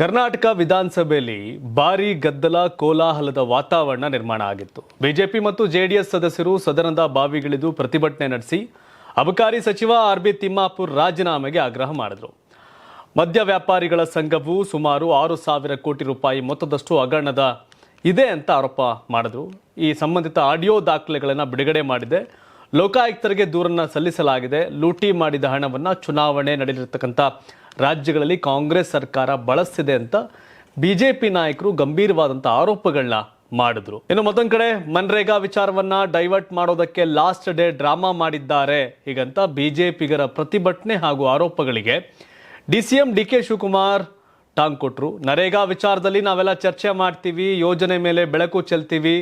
ಕರ್ನಾಟಕ ವಿಧಾನಸಭೆಯಲ್ಲಿ ಭಾರೀ ಗದ್ದಲ ಕೋಲಾಹಲದ ವಾತಾವರಣ ನಿರ್ಮಾಣ ಆಗಿತ್ತು. ಬಿಜೆಪಿ ಮತ್ತು ಜೆಡಿಎಸ್ ಸದಸ್ಯರು ಸದನದ ಬಾವಿಗಿಳಿದು ಪ್ರತಿಭಟನೆ ನಡೆಸಿ ಅಬಕಾರಿ ಸಚಿವ ಆರ್ ಬಿ ತಿಮ್ಮಾಪುರ್ ರಾಜೀನಾಮೆಗೆ ಆಗ್ರಹ ಮಾಡಿದರು. ಮದ್ಯ ವ್ಯಾಪಾರಿಗಳ ಸಂಘವು ಸುಮಾರು ಆರು ಸಾವಿರ ಕೋಟಿ ರೂಪಾಯಿ ಮೊತ್ತದಷ್ಟು ಹಗರಣದ ಇದೆ ಅಂತ ಆರೋಪ ಮಾಡಿದ್ರು. ಈ ಸಂಬಂಧಿತ ಆಡಿಯೋ ದಾಖಲೆಗಳನ್ನು ಬಿಡುಗಡೆ ಮಾಡಿದೆ. ಲೋಕಾಯುಕ್ತರಿಗೆ ದೂರನ್ನು ಸಲ್ಲಿಸಲಾಗಿದೆ. ಲೂಟಿ ಮಾಡಿದ ಹಣವನ್ನು ಚುನಾವಣೆ ನಡೆದಿರತಕ್ಕಂಥ ರಾಜ್ಯಗಳಲ್ಲಿ ಕಾಂಗ್ರೆಸ್ ಸರ್ಕಾರ ಬಳಸ್ತಿದೆ ಅಂತ ಬಿಜೆಪಿ ನಾಯಕರು ಗಂಭೀರವಾದಂಥ ಆರೋಪಗಳನ್ನ ಮಾಡಿದ್ರು. ಇನ್ನು ಮತ್ತೊಂದು ಕಡೆ ಮನ್ರೇಗಾ ವಿಚಾರವನ್ನ ಡೈವರ್ಟ್ ಮಾಡೋದಕ್ಕೆ ಲಾಸ್ಟ್ ಡೇ ಡ್ರಾಮಾ ಮಾಡಿದ್ದಾರೆ. ಹೀಗಂತ ಬಿಜೆಪಿಗರ ಪ್ರತಿಭಟನೆ ಹಾಗೂ ಆರೋಪಗಳಿಗೆ D C M D K Shivakumar ಟಾಂಗ್ ಕೊಟ್ರು. ನರೇಗಾ ವಿಚಾರದಲ್ಲಿ ನಾವೆಲ್ಲ ಚರ್ಚೆ ಮಾಡ್ತೀವಿ, ಯೋಜನೆ ಮೇಲೆ ಬೆಳಕು ಚೆಲ್ತೀವಿ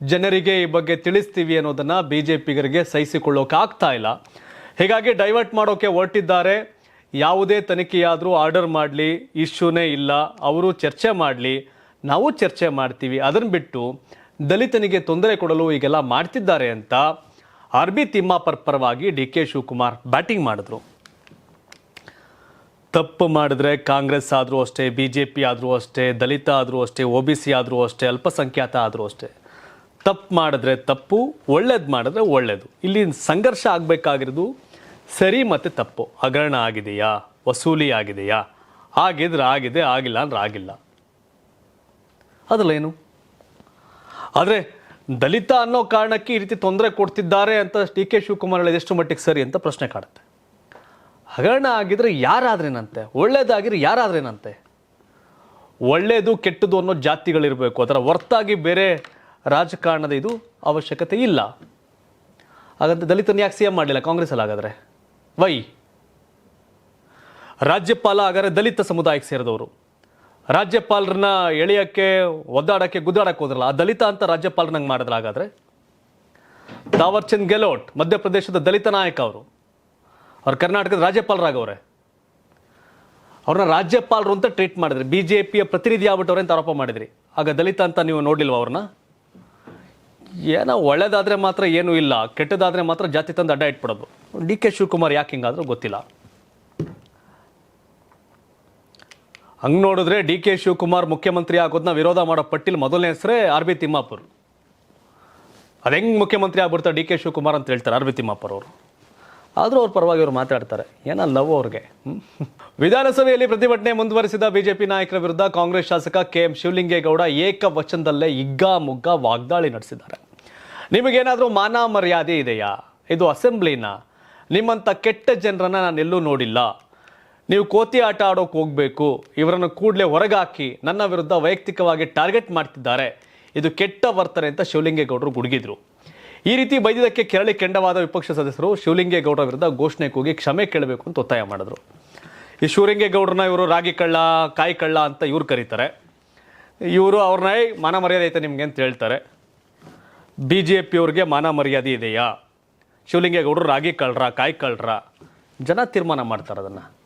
ಜನರಿಗೆ ಈ ಬಗ್ಗೆ ತಿಳಿಸ್ತೀವಿ ಅನ್ನೋದನ್ನ ಬಿಜೆಪಿಗರಿಗೆ ಸಹಿಸಿಕೊಳ್ಳೋಕೆ ಆಗ್ತಾ ಇಲ್ಲ. ಹೀಗಾಗಿ ಡೈವರ್ಟ್ ಮಾಡೋಕೆ ಹೊರಟಿದ್ದಾರೆ. ಯಾವುದೇ ತನಿಖೆಯಾದರೂ ಆರ್ಡರ್ ಮಾಡಲಿ, ಇಶ್ಯೂನೇ ಇಲ್ಲ, ಅವರು ಚರ್ಚೆ ಮಾಡಲಿ, ನಾವು ಚರ್ಚೆ ಮಾಡ್ತೀವಿ. ಅದನ್ನು ಬಿಟ್ಟು ದಲಿತನಿಗೆ ತೊಂದರೆ ಕೊಡಲು ಈಗೆಲ್ಲ ಮಾಡ್ತಿದ್ದಾರೆ ಅಂತ ಆರ್ ಬಿ ತಿಮ್ಮಾಪರ್ ಪರವಾಗಿ ಡಿ ಕೆ ಶಿವಕುಮಾರ್ ಬ್ಯಾಟಿಂಗ್ ಮಾಡಿದ್ರು. ತಪ್ಪು ಮಾಡಿದ್ರೆ ಕಾಂಗ್ರೆಸ್ ಆದರೂ ಅಷ್ಟೇ ಬಿ ಜೆ ಪಿ ಆದರೂ ಅಷ್ಟೇ, ದಲಿತ ಆದರೂ ಅಷ್ಟೇ, ಒ ಬಿ ಸಿ ಆದರೂ ಅಷ್ಟೇ, ಅಲ್ಪಸಂಖ್ಯಾತ ಆದರೂ ಅಷ್ಟೇ. ತಪ್ಪು ಮಾಡಿದ್ರೆ ತಪ್ಪು, ಒಳ್ಳೇದು ಮಾಡಿದ್ರೆ ಒಳ್ಳೆಯದು ಇಲ್ಲಿ ಸಂಘರ್ಷ ಆಗಬೇಕಾಗಿರೋದು ಸರಿ ಮತ್ತು ತಪ್ಪು. ಹಗರಣ ಆಗಿದೆಯಾ? ವಸೂಲಿ ಆಗಿದೆಯಾ? ಆಗಿದ್ರೆ ಆಗಿದೆ, ಆಗಿಲ್ಲ ಅಂದ್ರೆ ಆಗಿಲ್ಲ. ಅದಲ್ಲೇನು? ಆದರೆ ದಲಿತ ಅನ್ನೋ ಕಾರಣಕ್ಕೆ ಈ ರೀತಿ ತೊಂದರೆ ಕೊಡ್ತಿದ್ದಾರೆ ಅಂತ ಡಿ ಕೆ ಶಿವಕುಮಾರ್ ಹೇಳಿದ ಎಷ್ಟು ಮಟ್ಟಿಗೆ ಸರಿ ಅಂತ ಪ್ರಶ್ನೆ ಕಾಡುತ್ತೆ. ಹಗರಣ ಆಗಿದ್ರೆ ಯಾರಾದ್ರೇನಂತೆ? ಒಳ್ಳೇದಾಗಿದ್ರೆ ಯಾರಾದ್ರೇನಂತೆ? ಒಳ್ಳೇದು ಕೆಟ್ಟದು ಅನ್ನೋ ಜಾತಿಗಳಿರಬೇಕು. ಅದರ ಹೊರ್ತಾಗಿ ಬೇರೆ ರಾಜಕಾರಣದ ಇದು ಅವಶ್ಯಕತೆ ಇಲ್ಲ. ಹಾಗಂತ ದಲಿತನ ಯಾಕೆ ಸಿ ಎಂ ಮಾಡಲಿಲ್ಲ? ಕಾಂಗ್ರೆಸ್ ಅಲ್ಲಿ ಹಾಗಾದರೆ? ವೈ? ರಾಜ್ಯಪಾಲ ಹಾಗಾದ್ರೆ ದಲಿತ ಸಮುದಾಯಕ್ಕೆ ಸೇರಿದವರು. ರಾಜ್ಯಪಾಲರನ್ನ ಎಳೆಯೋಕ್ಕೆ, ಒದ್ದಾಡೋಕ್ಕೆ, ಗುದ್ದಾಡಕ್ಕೆ ಹೋದ್ರಲ್ಲ, ಆ ದಲಿತ ಅಂತ ರಾಜ್ಯಪಾಲರಂಗೆ ಮಾಡಿದ್ರೆ ಹಾಗಾದರೆ? ತಾವರ್ಚಂದ್ ಗೆಲೋಟ್, ಮಧ್ಯಪ್ರದೇಶದ ದಲಿತ ನಾಯಕ ಅವರು. ಅವ್ರು ಕರ್ನಾಟಕದ ರಾಜ್ಯಪಾಲರಾಗವ್ರೆ. ಅವ್ರನ್ನ ರಾಜ್ಯಪಾಲರು ಅಂತ ಟ್ರೀಟ್ ಮಾಡಿದ್ರಿ. ಬಿ ಜೆ ಪಿಯ ಪ್ರತಿನಿಧಿ ಆಗ್ಬಿಟ್ಟವ್ರೆ ಅಂತ ಆರೋಪ ಮಾಡಿದ್ರಿ. ಆಗ ದಲಿತ ಅಂತ ನೀವು ನೋಡಿಲ್ವ ಅವ್ರನ್ನ? ಏನೋ ಒಳ್ಳೇದಾದರೆ ಮಾತ್ರ ಏನೂ ಇಲ್ಲ, ಕೆಟ್ಟದಾದ್ರೆ ಮಾತ್ರ ಜಾತಿ ತಂದು ಅಡ್ಡ ಇಟ್ಬಿಡೋದು. ಡಿ ಕೆ ಶಿವಕುಮಾರ್ ಯಾಕೆ ಹಿಂಗಾದ್ರೂ ಗೊತ್ತಿಲ್ಲ. ಹಂಗೆ ನೋಡಿದ್ರೆ ಡಿ ಕೆ ಶಿವಕುಮಾರ್ ಮುಖ್ಯಮಂತ್ರಿ ಆಗೋದನ್ನ ವಿರೋಧ ಮಾಡೋ ಪಟ್ಟಿಲ್ ಮೊದಲನೇ ಹೆಸರೇ ಆರ್ ಬಿ ತಿಮ್ಮಾಪುರ್. ಅದು ಹೆಂಗೆ ಮುಖ್ಯಮಂತ್ರಿ ಆಗ್ಬಿಡ್ತಾರೆ ಡಿ ಕೆ ಶಿವಕುಮಾರ್ ಅಂತ ಹೇಳ್ತಾರೆ ಆರ್ ಬಿ ತಿಮ್ಮಾಪುರ್ ಅವರು. ಆದರೂ ಅವ್ರ ಪರವಾಗಿ ಅವ್ರು ಮಾತಾಡ್ತಾರೆ. ಏನೋ ಲವ್ ಅವ್ರಿಗೆ. ವಿಧಾನಸಭೆಯಲ್ಲಿ ಪ್ರತಿಭಟನೆ ಮುಂದುವರಿಸಿದ ಬಿಜೆಪಿ ನಾಯಕರ ವಿರುದ್ಧ ಕಾಂಗ್ರೆಸ್ ಶಾಸಕ ಕೆ ಎಂ ಶಿವಲಿಂಗೇಗೌಡ ಏಕವಚನದಲ್ಲೇ ಇಗ್ಗಾ ಮುಗ್ಗ ವಾಗ್ದಾಳಿ ನಡೆಸಿದ್ದಾರೆ. ನಿಮಗೇನಾದರೂ ಮಾನ ಮರ್ಯಾದೆ ಇದೆಯಾ? ಇದು ಅಸೆಂಬ್ಲಿನ? ನಿಮ್ಮಂಥ ಕೆಟ್ಟ ಜನರನ್ನು ನಾನು ಎಲ್ಲೂ ನೋಡಿಲ್ಲ. ನೀವು ಕೋತಿ ಆಟ ಆಡೋಕೆ ಹೋಗಬೇಕು. ಇವರನ್ನು ಕೂಡಲೇ ಹೊರಗಾಕಿ ನನ್ನ ವಿರುದ್ಧ ವೈಯಕ್ತಿಕವಾಗಿ ಟಾರ್ಗೆಟ್ ಮಾಡ್ತಿದ್ದಾರೆ. ಇದು ಕೆಟ್ಟ ವರ್ತನೆ ಅಂತ ಶಿವಲಿಂಗೇಗೌಡರು ಗುಡುಗಿದ್ರು. ಈ ರೀತಿ ಬೈದಿದ್ದಕ್ಕೆ ಕೆರಳಿ ಕೆಂಡವಾದ ವಿಪಕ್ಷ ಸದಸ್ಯರು ಶಿವಲಿಂಗೇಗೌಡರ ವಿರುದ್ಧ ಘೋಷಣೆ ಕೂಗಿ ಕ್ಷಮೆ ಕೇಳಬೇಕು ಅಂತ ಒತ್ತಾಯ ಮಾಡಿದ್ರು. ಈ ಶಿವಲಿಂಗೇಗೌಡ್ರನ್ನ ಇವರು ರಾಗಿ ಕಳ್ಳ ಕಾಯಿ ಕಳ್ಳ ಅಂತ ಇವ್ರು ಕರೀತಾರೆ. ಇವರು ಅವ್ರನ್ನ "ಏಯ್, ಮಾನ ಮರ್ಯಾದೆ ಐತೆ ನಿಮಗೆ ಅಂತ ಹೇಳ್ತಾರೆ. ಬಿ ಜೆ ಪಿಯವ್ರಿಗೆ ಮಾನ ಮರ್ಯಾದೆ ಇದೆಯಾ? ಶಿವಲಿಂಗೇಗೌಡರು ರಾಗಿ ಕಳ್ರ, ಕಾಯಿ ಕಳ್ರ, ಜನ ತೀರ್ಮಾನ ಮಾಡ್ತಾರೆ ಅದನ್ನು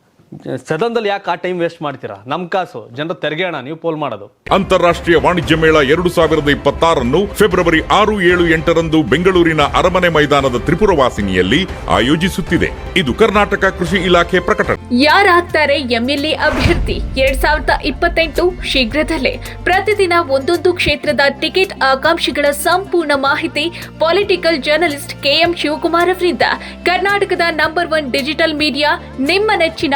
ಸದನದಲ್ಲಿ ಯಾಕೆ ಆ ಟೈಮ್ ವೇಸ್ಟ್ ಮಾಡ್ತೀರಾ? ನಮ್ ಕಾಸು. ಜನರ ತೆರಿಗೆ ಹಣ ನೀವು ಪೋಲ್ ಮಾಡೋದು. ಅಂತಾರಾಷ್ಟ್ರೀಯ ವಾಣಿಜ್ಯ ಮೇಳ ಎರಡು ಸಾವಿರದ ಇಪ್ಪತ್ತಾರನ್ನು ಫೆಬ್ರವರಿ ಆರು ಏಳು ಎಂಟರಂದು ಬೆಂಗಳೂರಿನ ಅರಮನೆ ಮೈದಾನದ ತ್ರಿಪುರವಾಸಿನಿಯಲ್ಲಿ ಆಯೋಜಿಸುತ್ತಿದೆ. ಇದು ಕರ್ನಾಟಕ ಕೃಷಿ ಇಲಾಖೆ ಪ್ರಕಟಣೆ. ಯಾರಾಗ್ತಾರೆ ಎಂಎಲ್ಎ ಅಭ್ಯರ್ಥಿ? ಎರಡ್ ಸಾವಿರದ ಇಪ್ಪತ್ತೆಂಟು ಶೀಘ್ರದಲ್ಲೇ. ಪ್ರತಿದಿನ ಒಂದೊಂದು ಕ್ಷೇತ್ರದ ಟಿಕೆಟ್ ಆಕಾಂಕ್ಷಿಗಳ ಸಂಪೂರ್ಣ ಮಾಹಿತಿ ಪೊಲಿಟಿಕಲ್ ಜರ್ನಲಿಸ್ಟ್ ಕೆಎಂ ಶಿವಕುಮಾರ್ ಅವರಿಂದ. ಕರ್ನಾಟಕದ ನಂಬರ್ ಒನ್ ಡಿಜಿಟಲ್ ಮೀಡಿಯಾ ನಿಮ್ಮ ನೆಚ್ಚಿನ